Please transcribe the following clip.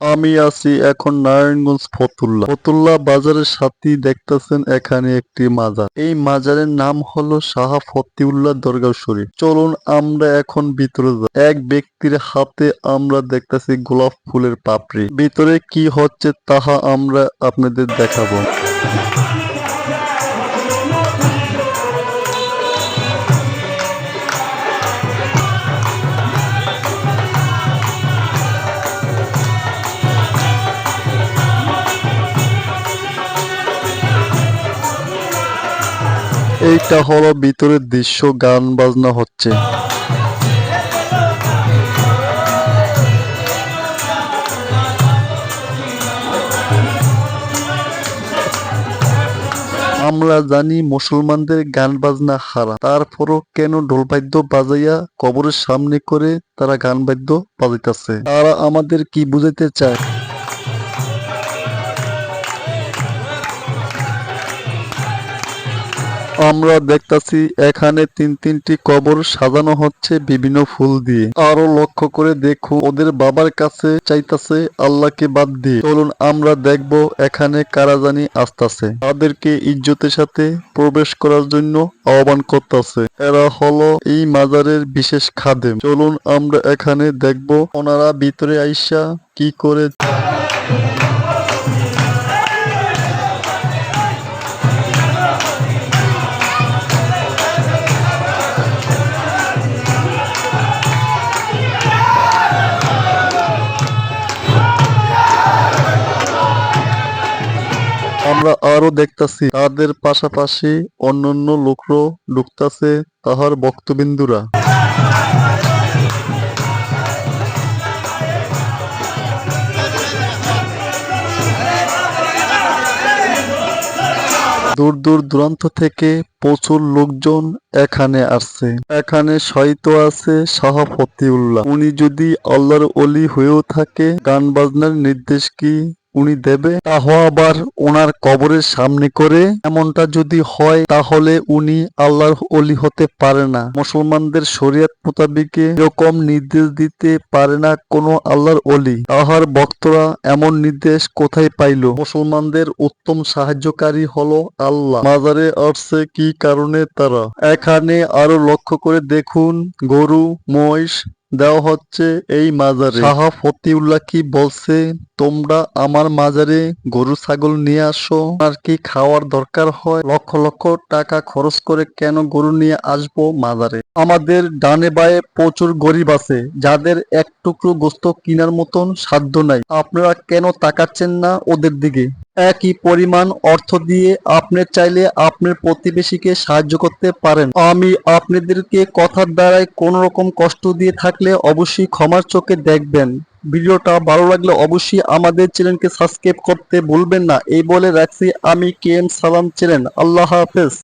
আমি আছি এখন নারায়ণগঞ্জ ফতুল্লা। ফতুল্লা বাজারের সাথে দেখতেছেন এখানে একটি মাজার। এই মাজারের নাম হলো সাহা ফতিউল্লাহ দরগা শরীফ। চলুন আমরা এখন ভিতরে যাই। এক ব্যক্তির হাতে আমরা দেখতেছি গোলাপ ফুলের পাপড়ি। ভিতরে কি হচ্ছে তাহা আমরা আপনাদের দেখাবো। এইটা হলো ভিতরের দৃশ্য, গান বাজনা হচ্ছে। আমরা জানি মুসলমানদের গান বাজনা হারা তারপরও কেন ঢোলবাদ্য বাজাইয়া কবরের সামনে করে তারা গান বাদ্য বাজাইতেছে? তারা আমাদের কি বুঝাইতে চায়? আমরা দেখতাছি এখানে তিন তিনটি কবর সাজানো হচ্ছে বিভিন্ন ফুল দিয়ে। আরও লক্ষ্য করে দেখো, ওদের বাবার কাছে চাইতাছে আল্লাহকে বাদ দিয়ে। চলুন আমরা দেখব এখানে কারা জানি আসতাছে। তাদেরকে ইজ্জতের সাথে প্রবেশ করার জন্য আহ্বান করতেছে। এরা হলো এই মাজারের বিশেষ খাদেম। চলুন আমরা এখানে দেখব, ওনারা ভিতরে আইসা কি করে আমরা আরও দেখতাছি, তাদের পাশাপাশি অন্যান্য লোকরও ঢুকতাছে তাহার বক্তবিন্দুরা দূর দূর দূরান্ত থেকে প্রচুর লোকজন এখানে আসছে। এখানে শয়িত আছে শাহ ফতিউল্লাহ। উনি যদি আল্লাহর অলি হয়েও থাকে, গান বাজনার নির্দেশ কি উনি দেবে। তাহ আবার ওনার কবরের সামনে করে, এমনটা যদি হয়, তাহলে উনি আল্লাহর অলি হতে পারে না। মুসলমানদের শরীয়ত মোতাবিকে এরকম নির্দেশ দিতে পারে না কোনো আল্লাহর অলি তাহার ভক্তরা এমন নির্দেশ কোথায় পাইল? মুসলমানদের উত্তম সাহায্যকারী হলো আল্লাহ। মাজারে আসছে কি কারণে তারা? এখানে আরও লক্ষ্য করে দেখুন, গরু, মহিষ দেওয়া হচ্ছে এই মাজারে। শাহ ফতিউল্লাহ কি বলছে? তোমরা আমার মাজারে গরু, ছাগল নিয়ে আসো। আর কি খাওয়ার দরকার হয়? লক্ষ লক্ষ টাকা খরচ করে কেন গরু নিয়ে আসব মাজারে? আমাদের ডানে বায়ে প্রচুর গরিব আছে, যাদের এক টুকরো গোস্ত কেনার মতন সাধ্য নাই। আপনারা কেন তাকাচ্ছেন না ওদের দিকে? একই পরিমাণ অর্থ দিয়ে আপনি চাইলে আপনার প্রতিবেশীকে সাহায্য করতে পারেন। আমি আপনাদেরকে কথার দ্বারাই কোনো রকম কষ্ট দিয়ে থাকলে অবশ্যই ক্ষমার চোখে দেখবেন। ভিডিওটা ভালো লাগলে অবশ্যই আমাদের চ্যানেলকে সাবস্ক্রাইব করতে ভুলবেন না। এই বলে রাখছি, আমি কে এম সালাম চ্যানেল। আল্লাহ হাফেজ।